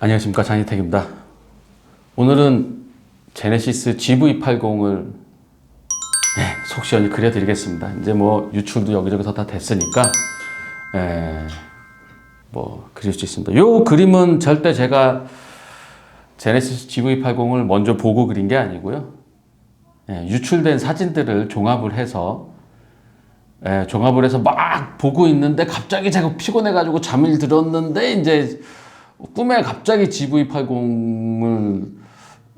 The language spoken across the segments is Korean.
안녕하십니까 장희택입니다. 오늘은 제네시스 GV80을 네, 속 시원히 그려드리겠습니다. 이제 뭐 유출도 여기저기서 다 됐으니까 에, 뭐 그릴 수 있습니다. 요 그림은 절대 제가 제네시스 GV80을 먼저 보고 그린 게 아니고요. 예, 유출된 사진들을 종합을 해서 예, 종합을 해서 막 보고 있는데 갑자기 제가 피곤해가지고 잠을 들었는데 이제 꿈에 갑자기 GV80을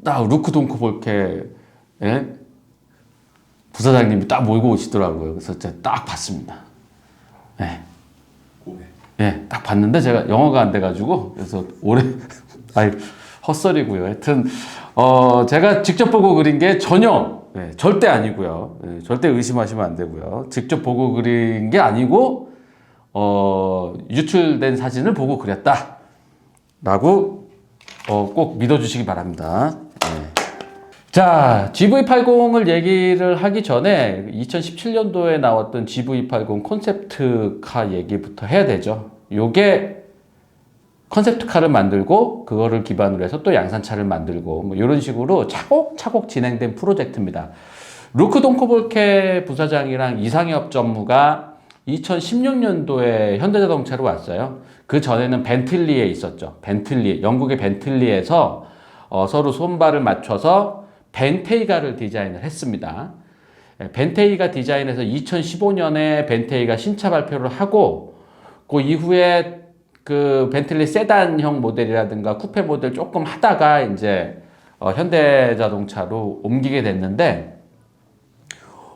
딱 루크 동크 볼게 예? 부사장님이 딱 몰고 오시더라고요. 그래서 제가 딱 봤습니다. 예. 예, 딱 봤는데 제가 영어가 안 돼가지고 그래서 올해 아이 헛소리고요. 하여튼 어 제가 직접 보고 그린 게 전혀 예, 절대 아니고요. 예, 절대 의심하시면 안 되고요. 직접 보고 그린 게 아니고 어 유출된 사진을 보고 그렸다. 라고 어, 꼭 믿어주시기 바랍니다. 예. 자, GV80을 얘기를 하기 전에 2017년도에 나왔던 GV80 콘셉트카 얘기부터 해야 되죠. 요게 컨셉트카를 만들고 그거를 기반으로 해서 또 양산차를 만들고 뭐 이런 식으로 차곡차곡 진행된 프로젝트입니다. 루크 동코볼케 부사장이랑 이상엽 전무가 2016년도에 현대자동차로 왔어요. 그 전에는 벤틀리에 있었죠. 벤틀리, 영국의 벤틀리에서 어, 서로 손발을 맞춰서 벤테이가를 디자인을 했습니다. 예, 벤테이가 디자인해서 2015년에 벤테이가 신차 발표를 하고 그 이후에 그 벤틀리 세단형 모델이라든가 쿠페 모델 조금 하다가 이제 어, 현대자동차로 옮기게 됐는데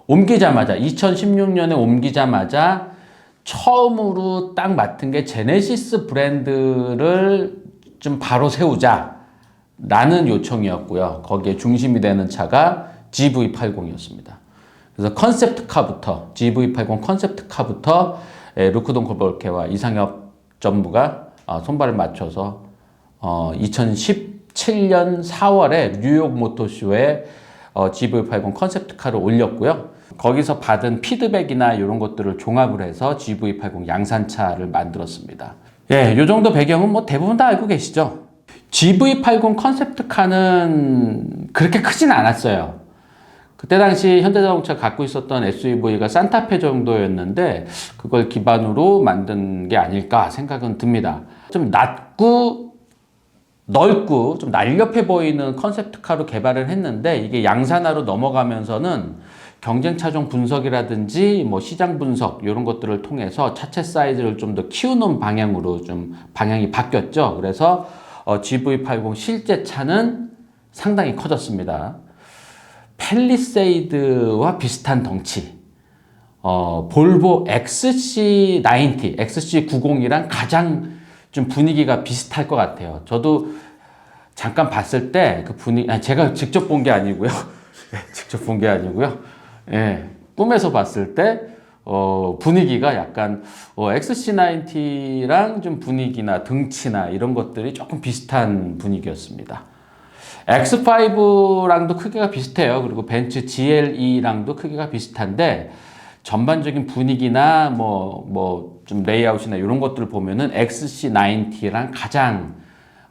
옮기자마자 2016년에 옮기자마자 처음으로 딱 맡은 게 제네시스 브랜드를 좀 바로 세우자 라는 요청이었고요. 거기에 중심이 되는 차가 GV80이었습니다. 그래서 컨셉트카부터 GV80 컨셉트카부터 에, 루크동 코볼케와 이상엽 전무가 어, 손발을 맞춰서 어, 2017년 4월에 뉴욕 모터쇼에 어, GV80 컨셉트카를 올렸고요. 거기서 받은 피드백이나 이런 것들을 종합을 해서 GV80 양산차를 만들었습니다. 예, 요 정도 배경은 뭐 대부분 다 알고 계시죠? GV80 컨셉트카는 그렇게 크진 않았어요. 그때 당시 현대자동차 갖고 있었던 SUV가 산타페 정도였는데 그걸 기반으로 만든 게 아닐까 생각은 듭니다. 좀 낮고 넓고 좀 날렵해 보이는 컨셉트카로 개발을 했는데 이게 양산화로 넘어가면서는 경쟁 차종 분석이라든지 뭐 시장 분석 이런 것들을 통해서 차체 사이즈를 좀 더 키우는 방향으로 좀 방향이 바뀌었죠. 그래서 어, GV80 실제 차는 상당히 커졌습니다. 펠리세이드와 비슷한 덩치. 어, 볼보 XC90, XC90이랑 가장 좀 분위기가 비슷할 것 같아요. 저도 잠깐 봤을 때 그 분위기, 아니, 제가 직접 본 게 아니고요. 네, 직접 본 게 아니고요. 예, 꿈에서 봤을 때, 어, 분위기가 약간, 어, XC90랑 좀 분위기나 등치나 이런 것들이 조금 비슷한 분위기였습니다. X5랑도 크기가 비슷해요. 그리고 벤츠 GLE랑도 크기가 비슷한데, 전반적인 분위기나 뭐, 뭐, 좀 레이아웃이나 이런 것들을 보면은 XC90랑 가장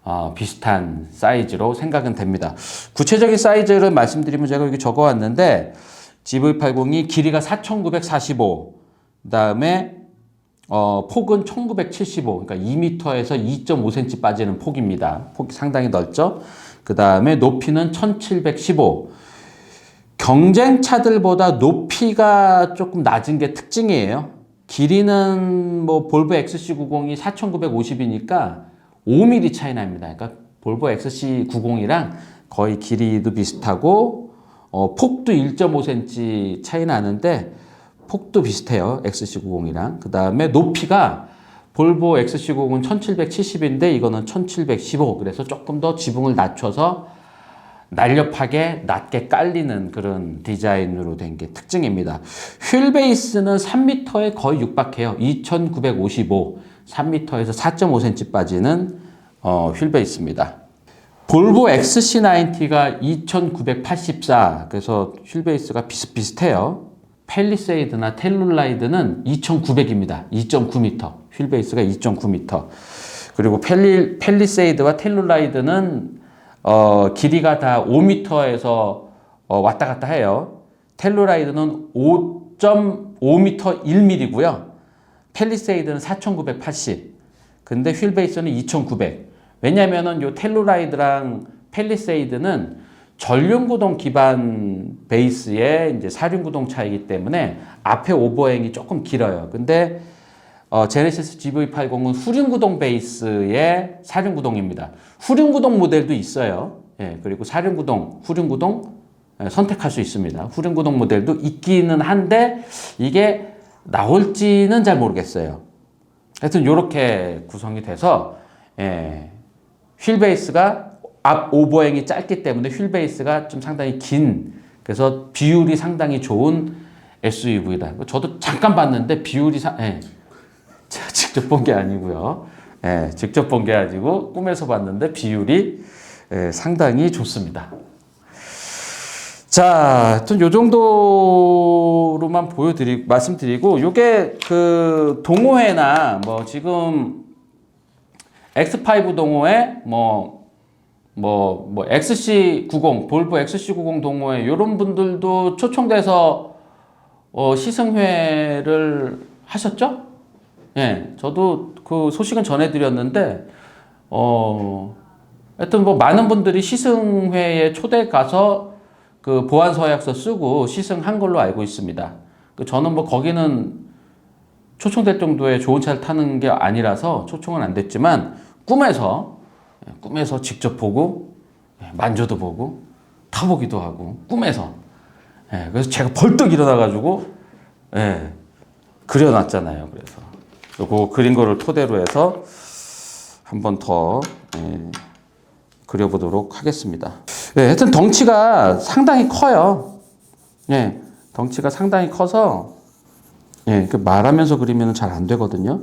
어, 비슷한 사이즈로 생각은 됩니다. 구체적인 사이즈를 말씀드리면 제가 여기 적어 왔는데, GV80이 길이가 4,945, 그 다음에 어, 폭은 1975, 그러니까 2m에서 2.5cm 빠지는 폭입니다. 폭이 상당히 넓죠. 그 다음에 높이는 1715. 경쟁차들보다 높이가 조금 낮은 게 특징이에요. 길이는 뭐 볼보 XC90이 4,950이니까 5mm 차이 납니다. 그러니까 볼보 XC90이랑 거의 길이도 비슷하고 어, 폭도 1.5cm 차이 나는데 폭도 비슷해요. XC90이랑. 그 다음에 높이가 볼보 XC90은 1770인데 이거는 1715. 그래서 조금 더 지붕을 낮춰서 날렵하게 낮게 깔리는 그런 디자인으로 된 게 특징입니다. 휠 베이스는 3m에 거의 육박해요. 2955. 3m에서 4.5cm 빠지는 어, 휠 베이스입니다. 볼보 XC90가 2984. 그래서 휠 베이스가 비슷비슷해요. 펠리세이드나 텔룰라이드는 2900입니다. 2.9m. 휠 베이스가 2.9m. 그리고 펠리, 펠리세이드와 텔룰라이드는 어, 길이가 다 5m에서 어, 왔다 갔다 해요. 텔룰라이드는 5.5m 1mm고요. 펠리세이드는 4,980. 근데 휠베이스는 2,900. 왜냐면은 요 텔루라이드랑 펠리세이드는 전륜구동 기반 베이스의 이제 사륜구동 차이기 때문에 앞에 오버행이 조금 길어요. 근데 어, 제네시스 GV80은 후륜구동 베이스의 사륜구동입니다. 후륜구동 모델도 있어요. 예, 그리고 사륜구동, 후륜구동 예, 선택할 수 있습니다. 후륜구동 모델도 있기는 한데 이게 나올지는 잘 모르겠어요. 하여튼 이렇게 구성이 돼서 예, 휠 베이스가 앞 오버행이 짧기 때문에 휠 베이스가 좀 상당히 긴 그래서 비율이 상당히 좋은 SUV다. 저도 잠깐 봤는데 비율이 사, 예, 제가 직접 본 게 아니고요. 예, 직접 본 게 아니고 꿈에서 봤는데 비율이 예, 상당히 좋습니다. 자, 하여튼 요 정도로만 보여드리 말씀드리고 요게 그 동호회나 뭐 지금 X5 동호회 뭐 뭐, 뭐, XC90, 볼보 XC90 동호회, 요런 분들도 초청돼서, 어, 시승회를 하셨죠? 예, 저도 그 소식은 전해드렸는데, 어, 하여튼 뭐 많은 분들이 시승회에 초대 가서 그 보안 서약서 쓰고 시승한 걸로 알고 있습니다. 그 저는 뭐 거기는 초청될 정도의 좋은 차를 타는 게 아니라서 초청은 안 됐지만 꿈에서 예, 꿈에서 직접 보고 예, 만져도 보고 타보기도 하고 꿈에서 예, 그래서 제가 벌떡 일어나가지고 예, 그려놨잖아요. 그래서 그 그린 거를 토대로 해서 한 번 더 예, 그려보도록 하겠습니다. 예, 하여튼 덩치가 상당히 커요. 예, 덩치가 상당히 커서 예, 그 말하면서 그리면 잘 안 되거든요.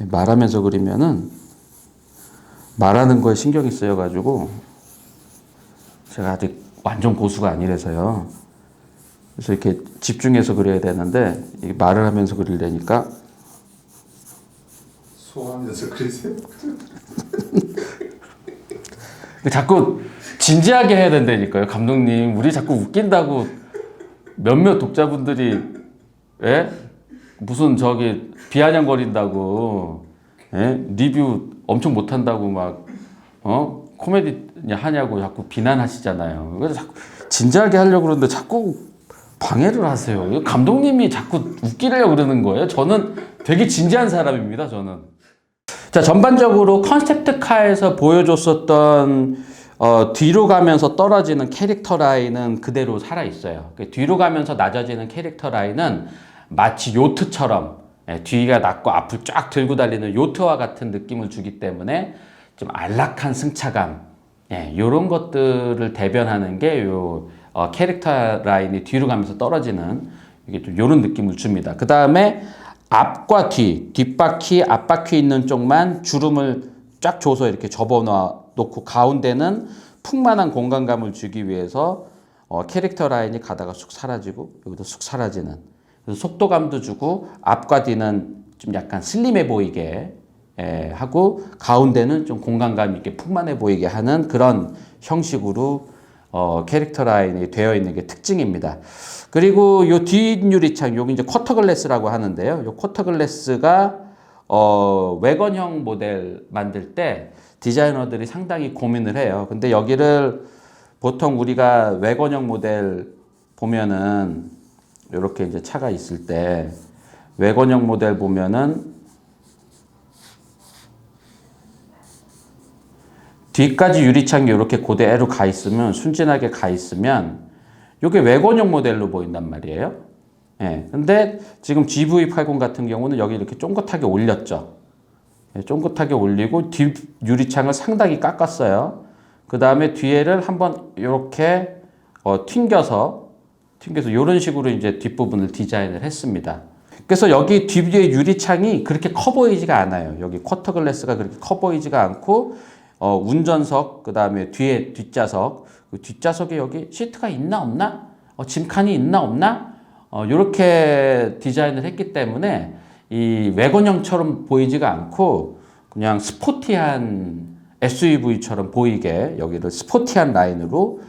예, 말하면서 그리면은 말하는 거에 신경이 쓰여가지고 제가 아직 완전 고수가 아니라서요. 그래서 이렇게 집중해서 그려야 되는데 말을 하면서 그리려니까 소화하면서 그리세요? 자꾸 진지하게 해야 된다니까요, 감독님. 우리 자꾸 웃긴다고 몇몇 독자분들이 예? 무슨 저기 비아냥거린다고 예? 리뷰 엄청 못한다고 막 어? 코미디 하냐고 자꾸 비난하시잖아요. 그래서 자꾸 진지하게 하려고 그러는데 자꾸 방해를 하세요. 감독님이 자꾸 웃기려고 그러는 거예요. 저는 되게 진지한 사람입니다. 저는. 자 전반적으로 컨셉트 카에서 보여줬었던 어, 뒤로 가면서 떨어지는 캐릭터 라인은 그대로 살아 있어요. 그 뒤로 가면서 낮아지는 캐릭터 라인은 마치 요트처럼 예, 뒤가 낮고 앞을 쫙 들고 달리는 요트와 같은 느낌을 주기 때문에 좀 안락한 승차감 예, 이런 것들을 대변하는 게요 어, 캐릭터 라인이 뒤로 가면서 떨어지는 이게 좀 이런 느낌을 줍니다. 그 다음에 앞과 뒤, 뒷바퀴, 앞바퀴 있는 쪽만 주름을 쫙 줘서 이렇게 접어놔 놓고 가운데는 풍만한 공간감을 주기 위해서 어, 캐릭터 라인이 가다가 쑥 사라지고 여기도 쑥 사라지는 속도감도 주고 앞과 뒤는 좀 약간 슬림해 보이게 예, 하고 가운데는 좀 공간감 있게 풍만해 보이게 하는 그런 형식으로 어, 캐릭터 라인이 되어 있는 게 특징입니다. 그리고 요 뒷유리창, 여기 이제 쿼터 글래스라고 하는데요. 요 쿼터 글래스가 어, 외건형 모델 만들 때 디자이너들이 상당히 고민을 해요. 근데 여기를 보통 우리가 외건형 모델 보면은 이렇게 이제 차가 있을 때 외건형 모델 보면은 뒤까지 유리창이 이렇게 고대로 가 있으면 순진하게 가 있으면 이게 외건형 모델로 보인단 말이에요. 예. 근데 지금 GV80 같은 경우는 여기 이렇게 쫑긋하게 올렸죠. 예, 쫑긋하게 올리고 뒷 유리창을 상당히 깎았어요. 그 다음에 뒤에를 한번 이렇게 어, 튕겨서 튕겨서 이런 식으로 이제 뒷부분을 디자인을 했습니다. 그래서 여기 뒤에 유리창이 그렇게 커 보이지가 않아요. 여기 쿼터 글래스가 그렇게 커 보이지가 않고 어, 운전석 그 다음에 뒤에 뒷좌석 그 뒷좌석에 여기 시트가 있나 없나 어, 짐칸이 있나 없나 어, 이렇게 디자인을 했기 때문에 이 외건형처럼 보이지가 않고 그냥 스포티한 SUV처럼 보이게 여기를 스포티한 라인으로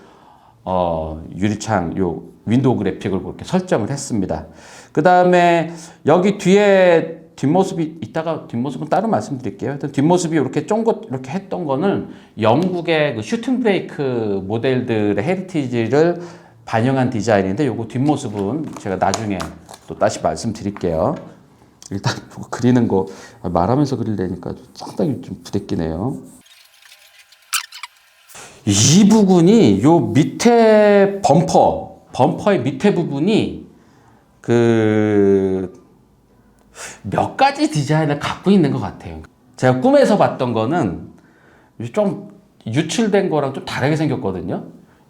어, 유리창 요 윈도우 그래픽을 그렇게 설정을 했습니다. 그 다음에 여기 뒤에 뒷모습이 이따가 뒷모습은 따로 말씀드릴게요. 하여튼 뒷모습이 이렇게 쫑긋 이렇게 했던 거는 영국의 그 슈팅 브레이크 모델들의 헤리티지를 반영한 디자인인데 요거 뒷모습은 제가 나중에 또 다시 말씀드릴게요. 일단 그리는 거 말하면서 그리려니까 좀 상당히 좀 부대끼네요. 이 부분이 요 밑에 범퍼, 범퍼의 밑에 부분이 그 몇 가지 디자인을 갖고 있는 것 같아요. 제가 꿈에서 봤던 거는 좀 유출된 거랑 좀 다르게 생겼거든요.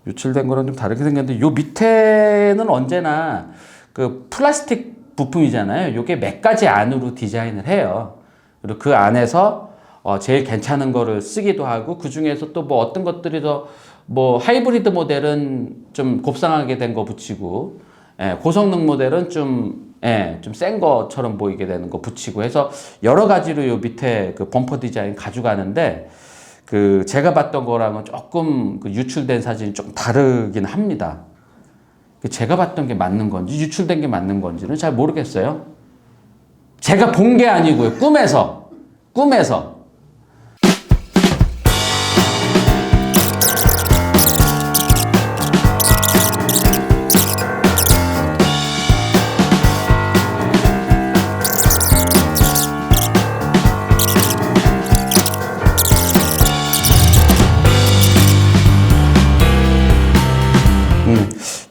유출된 거랑 좀 다르게 생겼는데 요 밑에는 언제나 그 플라스틱 부품이잖아요. 요게 몇 가지 안으로 디자인을 해요. 그리고 그 안에서 어 제일 괜찮은 거를 쓰기도 하고 그 중에서 또 뭐 어떤 것들이 더 뭐 하이브리드 모델은 좀 곱상하게 된 거 붙이고 예, 고성능 모델은 좀 예, 좀센 것처럼 보이게 되는 거 붙이고 해서 여러 가지로 요 밑에 그 범퍼 디자인 가져가는데 그 제가 봤던 거랑은 조금 그 유출된 사진이 좀 다르긴 합니다. 그 제가 봤던 게 맞는 건지 유출된 게 맞는 건지는 잘 모르겠어요. 제가 본 게 아니고요. 꿈에서 꿈에서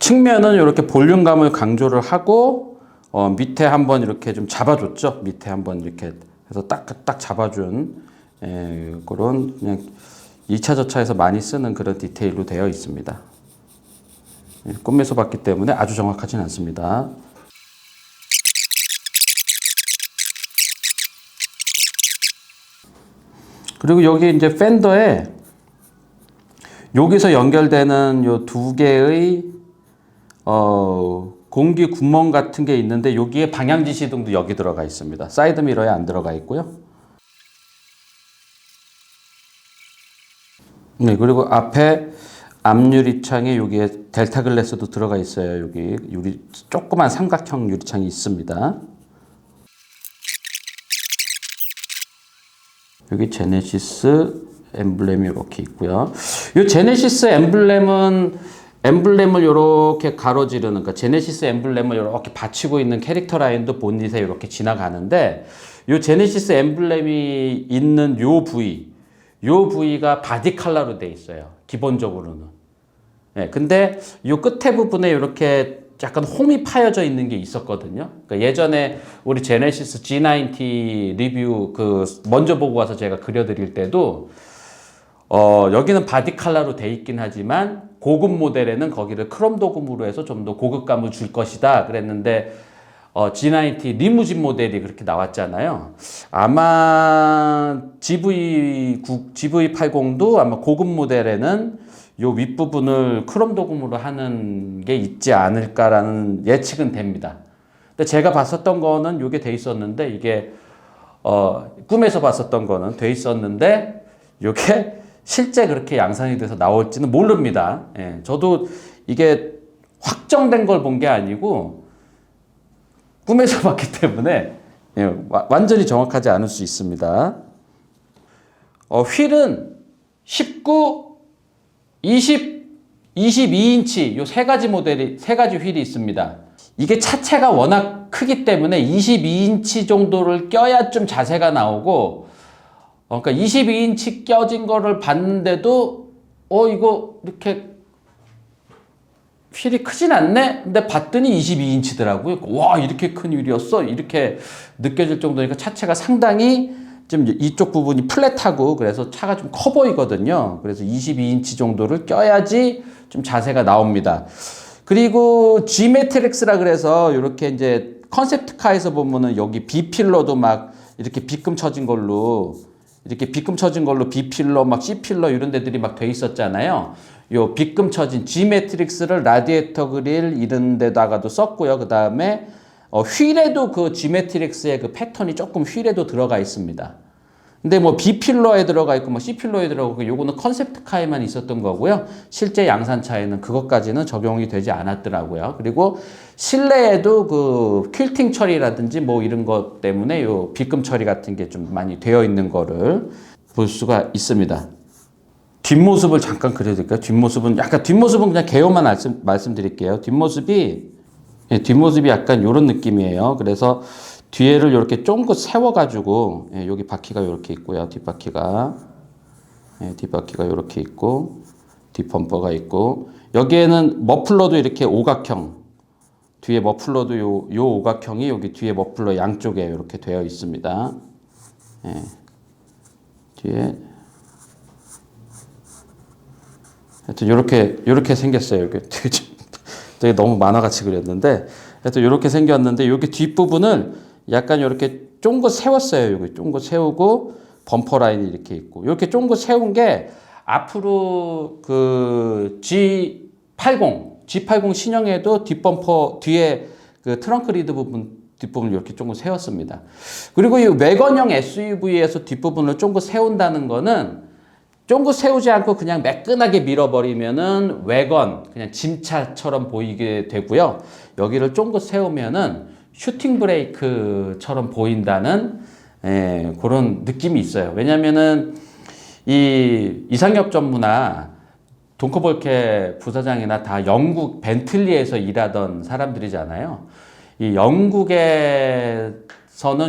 측면은 이렇게 볼륨감을 강조를 하고 어, 밑에 한번 이렇게 좀 잡아줬죠. 밑에 한번 이렇게 해서 딱딱 잡아준 에, 그런 그냥 2차 저차에서 많이 쓰는 그런 디테일로 되어 있습니다. 예, 꿈에서 봤기 때문에 아주 정확하진 않습니다. 그리고 여기 이제 팬더에 여기서 연결되는 요 두 개의 어, 공기 구멍 같은 게 있는데 여기에 방향 지 시등도 여기 들어가 있습니다. 사이드 미러에 안 들어가 있고요. 네, 그리고 앞에 앞유리창에 여기에 델타 글래스도 들어가 있어요. 여기 유리 조그만 삼각형 유리창이 있습니다. 여기 제네시스 엠블렘이 이렇게 있고요. 이 제네시스 엠블렘은 엠블렘을 이렇게 가로지르는 그러니까 제네시스 엠블렘을 이렇게 받치고 있는 캐릭터 라인도 본닛에 이렇게 지나가는데 이 제네시스 엠블렘이 있는 요 부위 요 부위가 바디 컬러로 돼 있어요. 기본적으로는. 예, 근데 요 끝에 부분에 이렇게 약간 홈이 파여져 있는 게 있었거든요. 그러니까 예전에 우리 제네시스 G90 리뷰 그 먼저 보고 와서 제가 그려드릴 때도 어, 여기는 바디 컬러로 돼 있긴 하지만 고급 모델에는 거기를 크롬 도금으로 해서 좀 더 고급감을 줄 것이다 그랬는데 어, G90 리무진 모델이 그렇게 나왔잖아요. 아마 GV, GV80도 아마 고급 모델에는 요 윗부분을 크롬 도금으로 하는 게 있지 않을까라는 예측은 됩니다. 근데 제가 봤었던 거는 요게 돼 있었는데 이게 어, 꿈에서 봤었던 거는 돼 있었는데 요게 실제 그렇게 양산이 돼서 나올지는 모릅니다. 예, 저도 이게 확정된 걸 본 게 아니고 꿈에서 봤기 때문에 예, 와- 완전히 정확하지 않을 수 있습니다. 어, 휠은 19, 20, 22인치 요 세 가지 모델이 세 가지 휠이 있습니다. 이게 차체가 워낙 크기 때문에 22인치 정도를 껴야 좀 자세가 나오고 어, 그러니까 22인치 껴진 거를 봤는데도 어 이거 이렇게 휠이 크진 않네? 근데 봤더니 22인치더라고요. 와 이렇게 큰 휠이었어? 이렇게 느껴질 정도니까 차체가 상당히 좀 이쪽 부분이 플랫하고 그래서 차가 좀 커 보이거든요. 그래서 22인치 정도를 껴야지 좀 자세가 나옵니다. 그리고 G 매트릭스라 그래서 이렇게 이제 컨셉트카에서 보면은 여기 B 필러도 막 이렇게 비금 쳐진 걸로 이렇게 비금 쳐진 걸로 B 필러 막 C 필러 이런 데들이 막 돼 있었잖아요. 요 비금 쳐진 G 매트릭스를 라디에이터 그릴 이런 데다가도 썼고요. 그 다음에 어, 휠에도 그 G 매트릭스의 그 패턴이 조금 휠에도 들어가 있습니다. 근데 뭐 B 필러에 들어가 있고 뭐 C 필러에 들어가 있고 요거는 컨셉트 카에만 있었던 거고요. 실제 양산차에는 그것까지는 적용이 되지 않았더라고요. 그리고 실내에도 그 퀼팅 처리라든지 뭐 이런 것 때문에 요 비금 처리 같은 게 좀 많이 되어 있는 거를 볼 수가 있습니다. 뒷모습을 잠깐 그려드릴까요? 뒷모습은 약간 뒷모습은 그냥 개요만 말씀, 말씀드릴게요. 뒷모습이 예, 뒷모습이 약간 이런 느낌이에요. 그래서 뒤에를 이렇게 쫑긋 세워가지고 예, 여기 바퀴가 이렇게 있고요. 뒷바퀴가 예, 뒷바퀴가 이렇게 있고 뒷범퍼가 있고 여기에는 머플러도 이렇게 오각형 뒤에 머플러도 요, 요 오각형이 여기 뒤에 머플러 양쪽에 이렇게 되어 있습니다. 예, 뒤에 하여튼 이렇게 이렇게 생겼어요. 이렇게 되게, 좀- 되게 너무 만화같이 그렸는데 하여튼 이렇게 생겼는데 여기 뒷 부분을 약간 이렇게 쫑긋 세웠어요. 여기 쫑긋 세우고 범퍼 라인이 이렇게 있고 이렇게 쫑긋 세운 게 앞으로 그 G80 G80 신형에도 뒷범퍼 뒤에 그 트렁크 리드 부분 뒷부분을 이렇게 쫑긋 세웠습니다. 그리고 이 외건형 SUV에서 뒷부분을 쫑긋 세운다는 거는 쫑긋 세우지 않고 그냥 매끈하게 밀어버리면은 외건 그냥 짐차처럼 보이게 되고요. 여기를 쫑긋 세우면은 슈팅 브레이크처럼 보인다는 예, 그런 느낌이 있어요. 왜냐면은 이 이상엽 전무나 동커볼케 부사장이나 다 영국 벤틀리에서 일하던 사람들이잖아요. 이 영국에서는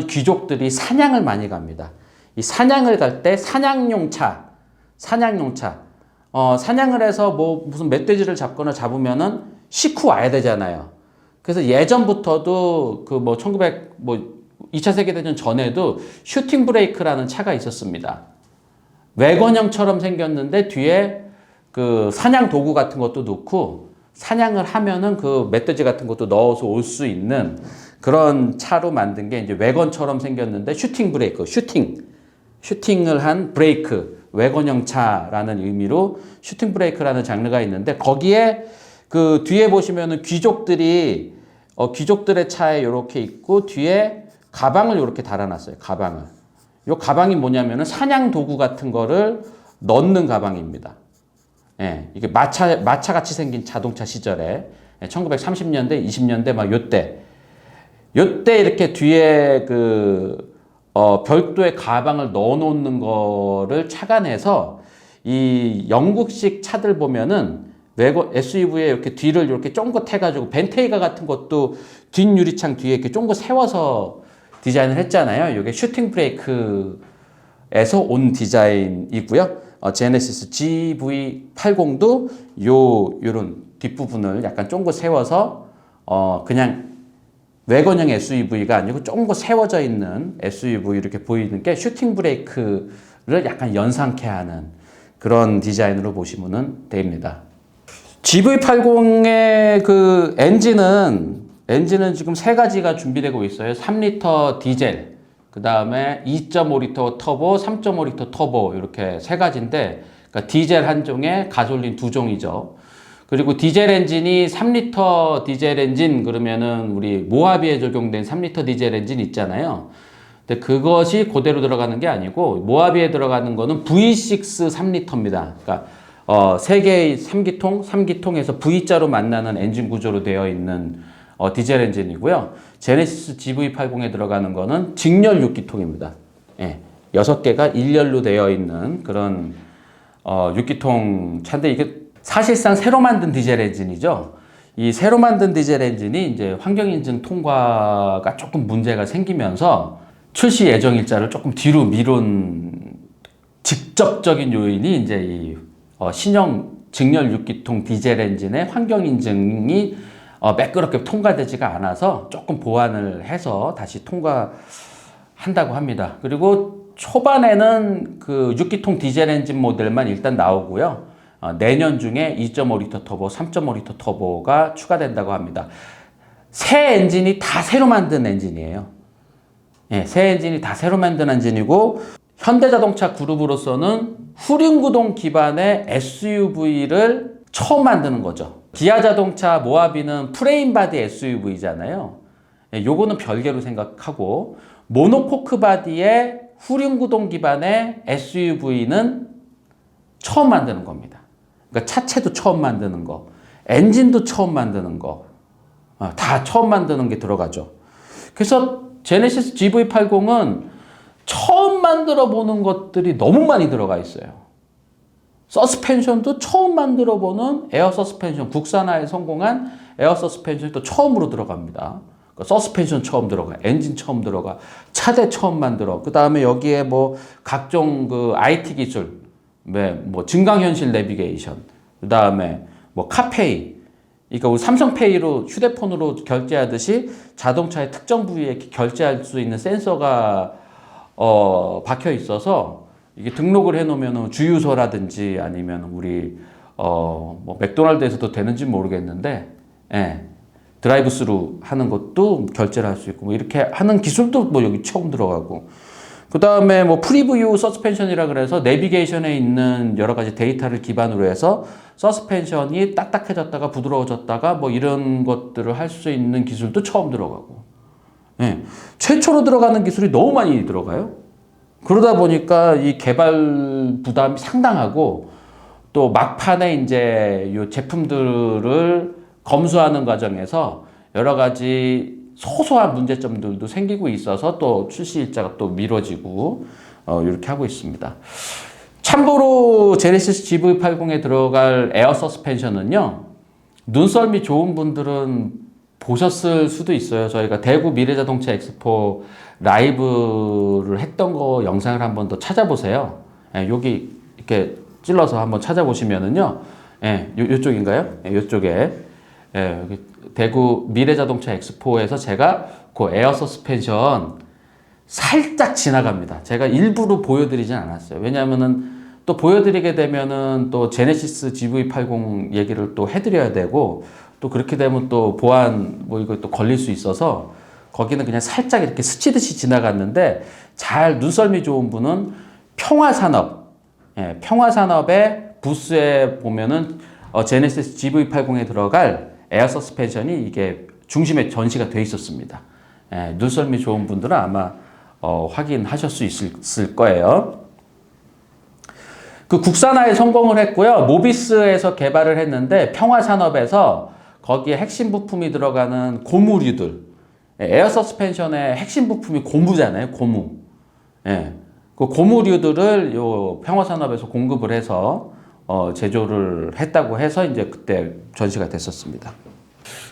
귀족들이 사냥을 많이 갑니다. 이 사냥을 갈 때 사냥용 차, 사냥용 차. 어, 사냥을 해서 뭐 무슨 멧돼지를 잡거나 잡으면은 싣고 와야 되잖아요. 그래서 예전부터도 그 뭐 1900, 뭐 2차 세계대전 전에도 슈팅 브레이크라는 차가 있었습니다. 외건형처럼 생겼는데 뒤에 그 사냥 도구 같은 것도 넣고 사냥을 하면은 그 멧돼지 같은 것도 넣어서 올 수 있는 그런 차로 만든 게 이제 외건처럼 생겼는데 슈팅 브레이크, 슈팅, 슈팅을 한 브레이크, 외건형 차라는 의미로 슈팅 브레이크라는 장르가 있는데 거기에 그 뒤에 보시면은 귀족들이 어, 귀족들의 차에 이렇게 있고 뒤에 가방을 이렇게 달아놨어요. 가방을. 요 가방이 뭐냐면은 사냥 도구 같은 거를 넣는 가방입니다. 예, 이게 마차, 마차 같이 생긴 자동차 시절에 예, 1930년대, 20년대 막 요때 요때 이렇게 뒤에 그 어, 별도의 가방을 넣어 놓는 거를 착안해서 이 영국식 차들 보면은 외고 SUV에 이렇게 뒤를 이렇게 쫑긋 해가지고 벤테이가 같은 것도 뒷 유리창 뒤에 이렇게 쫑긋 세워서 디자인을 했잖아요. 이게 슈팅 브레이크에서 온 디자인이고요. 어, 제네시스 GV80도 요 요런 뒷부분을 약간 쫑긋 세워서 어 그냥 외건형 SUV가 아니고 쫑긋 세워져 있는 SUV 이렇게 보이는 게 슈팅 브레이크를 약간 연상케 하는 그런 디자인으로 보시면 됩니다. GV80의 그 엔진은 엔진은 지금 세 가지가 준비되고 있어요. 3리터 디젤, 그 다음에 2.5리터 터보, 3.5리터 터보 이렇게 세 가지인데 그러니까 디젤 한 종에 가솔린 두 종이죠. 그리고 디젤 엔진이 3리터 디젤 엔진 그러면은 우리 모하비에 적용된 3리터 디젤 엔진 있잖아요. 근데 그것이 그대로 들어가는 게 아니고 모하비에 들어가는 거는 V6 3리터입니다. 그러니까 어, 세 개의 3기통, 3기통에서 V자로 만나는 엔진 구조로 되어 있는 어, 디젤 엔진이고요. 제네시스 GV80에 들어가는 거는 직렬 6기통입니다. 예. 6개가 일렬로 되어 있는 그런 어, 6기통 차인데 이게 사실상 새로 만든 디젤 엔진이죠. 이 새로 만든 디젤 엔진이 이제 환경 인증 통과가 조금 문제가 생기면서 출시 예정 일자를 조금 뒤로 미룬 직접적인 요인이 이제 이 어, 신형 직렬 6기통 디젤 엔진의 환경 인증이 어, 매끄럽게 통과되지가 않아서 조금 보완을 해서 다시 통과한다고 합니다. 그리고 초반에는 그 6기통 디젤 엔진 모델만 일단 나오고요. 어, 내년 중에 2.5리터 터보, 3.5리터 터보가 추가된다고 합니다. 새 엔진이 다 새로 만든 엔진이에요. 예, 새 엔진이 다 새로 만든 엔진이고 현대자동차 그룹으로서는 후륜구동 기반의 SUV를 처음 만드는 거죠. 기아 자동차 모하비는 프레임 바디 SUV잖아요. 예, 요거는 별개로 생각하고 모노코크 바디의 후륜구동 기반의 SUV는 처음 만드는 겁니다. 그러니까 차체도 처음 만드는 거, 엔진도 처음 만드는 거, 어, 다 처음 만드는 게 들어가죠. 그래서 제네시스 GV80은 처음 만들어 보는 것들이 너무 많이 들어가 있어요. 서스펜션도 처음 만들어 보는 에어 서스펜션, 국산화에 성공한 에어 서스펜션이 또 처음으로 들어갑니다. 그 서스펜션 처음 들어가, 엔진 처음 들어가, 차대 처음 만들어. 그 다음에 여기에 뭐 각종 그 IT 기술, 네, 뭐 증강현실 내비게이션, 그 다음에 뭐 카페이, 그러니까 우리 삼성페이로 휴대폰으로 결제하듯이 자동차의 특정 부위에 결제할 수 있는 센서가 어, 박혀 있어서 이게 등록을 해놓으면 주유소라든지 아니면 우리 어, 뭐 맥도날드에서도 되는지 모르겠는데 예, 드라이브 스루 하는 것도 결제를 할 수 있고 뭐 이렇게 하는 기술도 뭐 여기 처음 들어가고. 그 다음에 뭐 프리뷰 서스펜션이라 그래서 내비게이션에 있는 여러 가지 데이터를 기반으로 해서 서스펜션이 딱딱해졌다가 부드러워졌다가 뭐 이런 것들을 할 수 있는 기술도 처음 들어가고 예, 최초로 들어가는 기술이 너무 많이 들어가요. 그러다 보니까 이 개발 부담이 상당하고 또 막판에 이제 이 제품들을 검수하는 과정에서 여러 가지 소소한 문제점들도 생기고 있어서 또 출시 일자가 또 미뤄지고 어, 이렇게 하고 있습니다. 참고로 제네시스 GV80에 들어갈 에어 서스펜션은요. 눈썰미 좋은 분들은 보셨을 수도 있어요. 저희가 대구 미래자동차 엑스포 라이브를 했던 거 영상을 한번 더 찾아보세요. 예, 여기 이렇게 찔러서 한번 찾아보시면은요. 예, 요, 요쪽인가요? 예, 요쪽에 예, 여기 대구 미래자동차 엑스포에서 제가 그 에어 서스펜션 살짝 지나갑니다. 제가 일부러 보여드리진 않았어요. 왜냐하면은 또 보여드리게 되면은 또 제네시스 GV80 얘기를 또 해드려야 되고 또 그렇게 되면 또 보안 뭐 이거 또 걸릴 수 있어서 거기는 그냥 살짝 이렇게 스치듯이 지나갔는데 잘 눈썰미 좋은 분은 평화산업, 예, 평화산업의 부스에 보면은 어, 제네시스 GV80에 들어갈 에어 서스펜션이 이게 중심에 전시가 돼 있었습니다. 예, 눈썰미 좋은 분들은 아마 어, 확인하실 수 있을 거예요. 그 국산화에 성공을 했고요. 모비스에서 개발을 했는데 평화산업에서 거기에 핵심 부품이 들어가는 고무류들, 예, 에어 서스펜션의 핵심 부품이 고무잖아요. 고무. 예. 그 고무류들을 요 평화산업에서 공급을 해서 어, 제조를 했다고 해서 이제 그때 전시가 됐었습니다.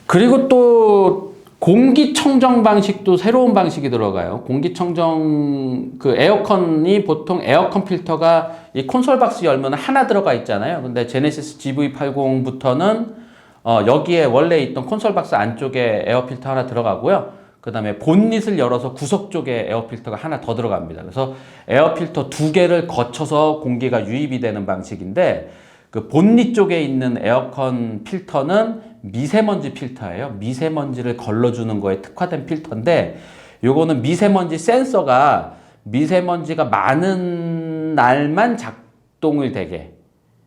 그리고 또 공기청정 방식도 새로운 방식이 들어가요. 공기청정 그 에어컨이 보통 에어컨 필터가 이 콘솔 박스 열면 하나 들어가 있잖아요. 근데 제네시스 GV80부터는 어, 여기에 원래 있던 콘솔 박스 안쪽에 에어 필터 하나 들어가고요. 그 다음에 본닛을 열어서 구석 쪽에 에어 필터가 하나 더 들어갑니다. 그래서 에어 필터 두 개를 거쳐서 공기가 유입이 되는 방식인데 그 본닛 쪽에 있는 에어컨 필터는 미세먼지 필터예요. 미세먼지를 걸러주는 거에 특화된 필터인데 요거는 미세먼지 센서가 미세먼지가 많은 날만 작동을 되게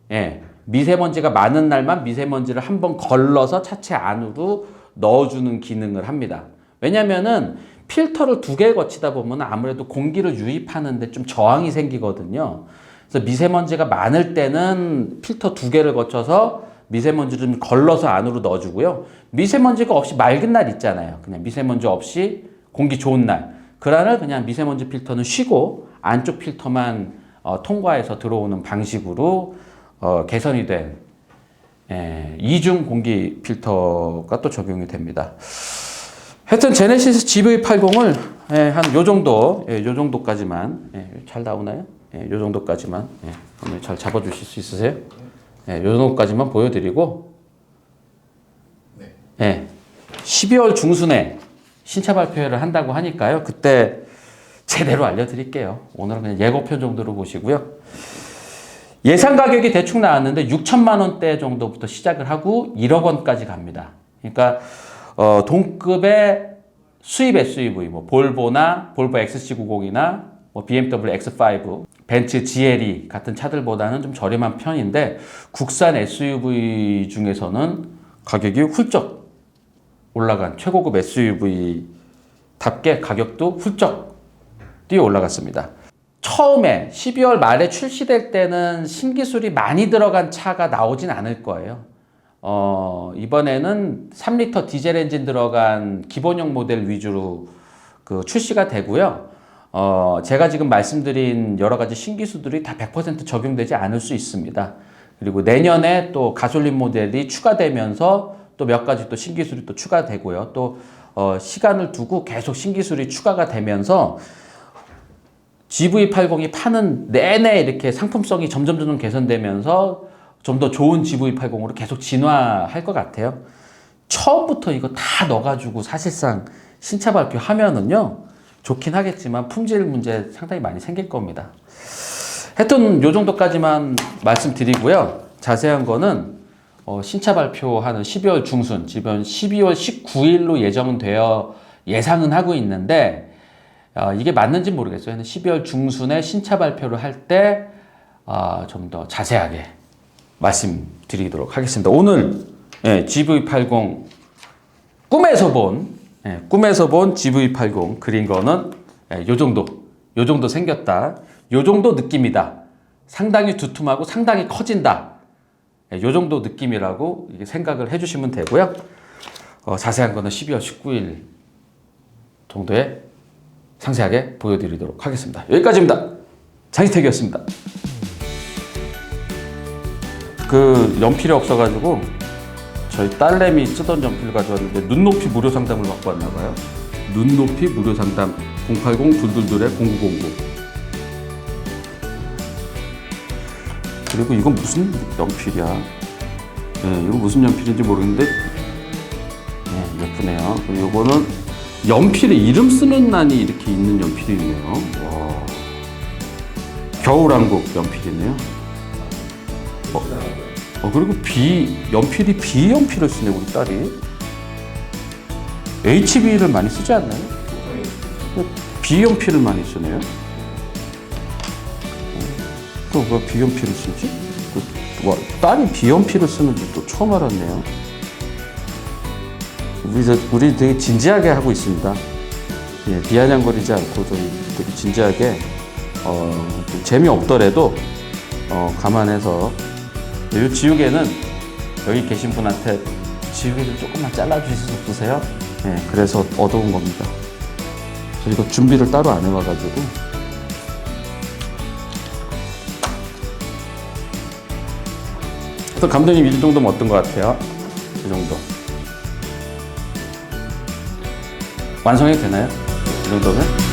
예. 미세먼지가 많은 날만 미세먼지를 한번 걸러서 차체 안으로 넣어주는 기능을 합니다. 왜냐면은 필터를 두 개 거치다 보면 아무래도 공기를 유입하는데 좀 저항이 생기거든요. 그래서 미세먼지가 많을 때는 필터 두 개를 거쳐서 미세먼지를 좀 걸러서 안으로 넣어주고요. 미세먼지가 없이 맑은 날 있잖아요. 그냥 미세먼지 없이 공기 좋은 날. 그날을 그냥 미세먼지 필터는 쉬고 안쪽 필터만 어, 통과해서 들어오는 방식으로 어, 개선이 된 예, 이중 공기 필터가 또 적용이 됩니다. 하여튼 제네시스 GV80을 예, 한요 정도, 예, 요 정도까지만 예, 잘 나오나요? 예, 요 정도까지만 예, 오늘 잘 잡아주실 수 있으세요? 예, 요 정도까지만 보여드리고 예, 12월 중순에 신차 발표회를 한다고 하니까요. 그때 제대로 알려드릴게요. 오늘은 그냥 예고편 정도로 보시고요. 예상 가격이 대충 나왔는데 6천만 원대 정도부터 시작을 하고 1억 원까지 갑니다. 그러니까 어, 동급의 수입 SUV, 뭐 볼보나 볼보 XC90이나 뭐 BMW X5, 벤츠 GLE 같은 차들보다는 좀 저렴한 편인데 국산 SUV 중에서는 가격이 훌쩍 올라간 최고급 SUV답게 가격도 훌쩍 뛰어 올라갔습니다. 처음에 12월 말에 출시될 때는 신기술이 많이 들어간 차가 나오진 않을 거예요. 어, 이번에는 3리터 디젤 엔진 들어간 기본형 모델 위주로 그 출시가 되고요. 어, 제가 지금 말씀드린 여러 가지 신기술들이 다 100% 적용되지 않을 수 있습니다. 그리고 내년에 또 가솔린 모델이 추가되면서 또 몇 가지 또 신기술이 또 추가되고요. 또 어, 시간을 두고 계속 신기술이 추가가 되면서 GV80이 파는 내내 이렇게 상품성이 점점 점점 개선되면서 좀 더 좋은 GV80으로 계속 진화할 것 같아요. 처음부터 이거 다 넣어가지고 사실상 신차 발표하면은요 좋긴 하겠지만 품질 문제 상당히 많이 생길 겁니다. 하여튼 요 정도까지만 말씀드리고요. 자세한 거는 어, 신차 발표하는 12월 중순, 지금 12월 19일로 예정되어 예상은 하고 있는데 어, 이게 맞는지 모르겠어요. 12월 중순에 신차 발표를 할때 어, 좀더 자세하게 말씀드리도록 하겠습니다. 오늘 예, GV80 꿈에서 본 예, 꿈에서 본 GV80 그린 거는 예, 요 정도 요 정도 생겼다. 요 정도 느낌이다. 상당히 두툼하고 상당히 커진다. 예, 요 정도 느낌이라고 생각을 해주시면 되고요. 어, 자세한 거는 12월 19일 정도에 상세하게 보여드리도록 하겠습니다. 여기까지입니다. 장희택이었습니다. 그 연필이 없어가지고 저희 딸내미 쓰던 연필 가져왔는데 눈높이 무료 상담을 받고 왔나 봐요. 눈높이 무료 상담 080-222-0909 그리고 이건 무슨 연필이야? 네, 이거 무슨 연필인지 모르겠는데 네, 예쁘네요. 그리고 이거는 연필에 이름 쓰는 난이 이렇게 있는 연필이 있네요. 와. 겨울왕국 연필이네요. 어, 어, 그리고 B, 연필이 B 연필을 쓰네, 우리 딸이. HB를 많이 쓰지 않나요? B 연필을 많이 쓰네요. 또 왜 B 연필을 쓰지? 그, 와, 딸이 B 연필을 쓰는지 또 처음 알았네요. 우리, 저, 우리 되게 진지하게 하고 있습니다. 예, 비아냥거리지 않고 저희 되게 진지하게 어, 좀 재미 없더라도 어, 감안해서 이 지우개는 여기 계신 분한테 지우개 좀 조금만 잘라주실 수 없으세요? 예, 그래서 얻어온 겁니다. 저 이거 준비를 따로 안 해와가지고 또 감독님 이 정도면 어떤 것 같아요? 이 정도 완성해도 되나요? 이 정도면?